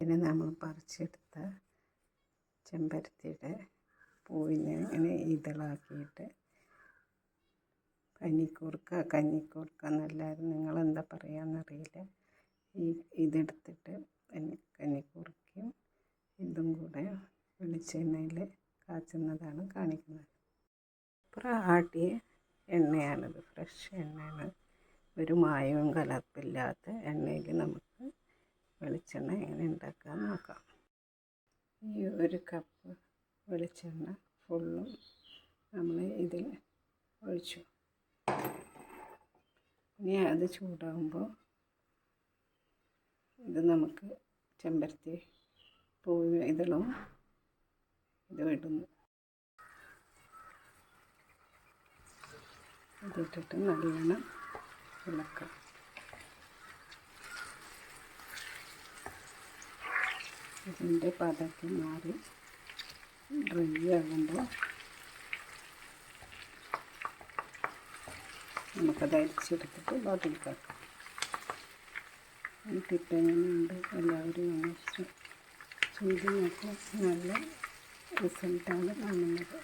പിന്നെ നമ്മൾ പറിച്ചെടുത്ത ചെമ്പരത്തിയുടെ പൂവിനെ ഇങ്ങനെ ഇതളാക്കിയിട്ട് പനിക്കൂർക്ക കഞ്ഞിക്കൂർക്ക എന്നെല്ലാവരും നിങ്ങളെന്താ പറയുകയെന്നറിയില്ല ഈ ഇതെടുത്തിട്ട് കഞ്ഞിക്കൂർക്കയും ഇതും കൂടെ വെളിച്ചെണ്ണയിൽ കാച്ചുന്നതാണ് കാണിക്കുന്നത്. അപ്പുറം ആട്ടിയ എണ്ണയാണിത്. ഫ്രഷ് എണ്ണയാണ്. ഒരു മായവും കലർപ്പില്ലാത്ത എണ്ണയിൽ നമുക്ക് വെളിച്ചെണ്ണ എങ്ങനെ ഉണ്ടാക്കാൻ നോക്കാം. ഈ ഒരു കപ്പ് വെളിച്ചെണ്ണ ഫുള്ളും നമ്മൾ ഇതിൽ ഒഴിച്ചു. ഇനി അത് ചൂടാകുമ്പോൾ ഇത് നമുക്ക് ചെമ്പരത്തി പൂവ് ഇതളും ഇത് വിടുന്നു ഇതിട്ടിട്ട് നല്ലോണം ഇളക്കാം. ഇതിന്റെ പതൊക്കെ മാറി ഡ്രൈ ആകുമ്പോൾ നമുക്കത് അരിച്ചെടുത്തിട്ട് ബാട്ടിലേക്കാക്കാം ടിപ്പ് എല്ലാവരും ഒന്ന് ചെയ്ത് നോക്കും നല്ല റിസൾട്ടാണ് കാണുന്നത്.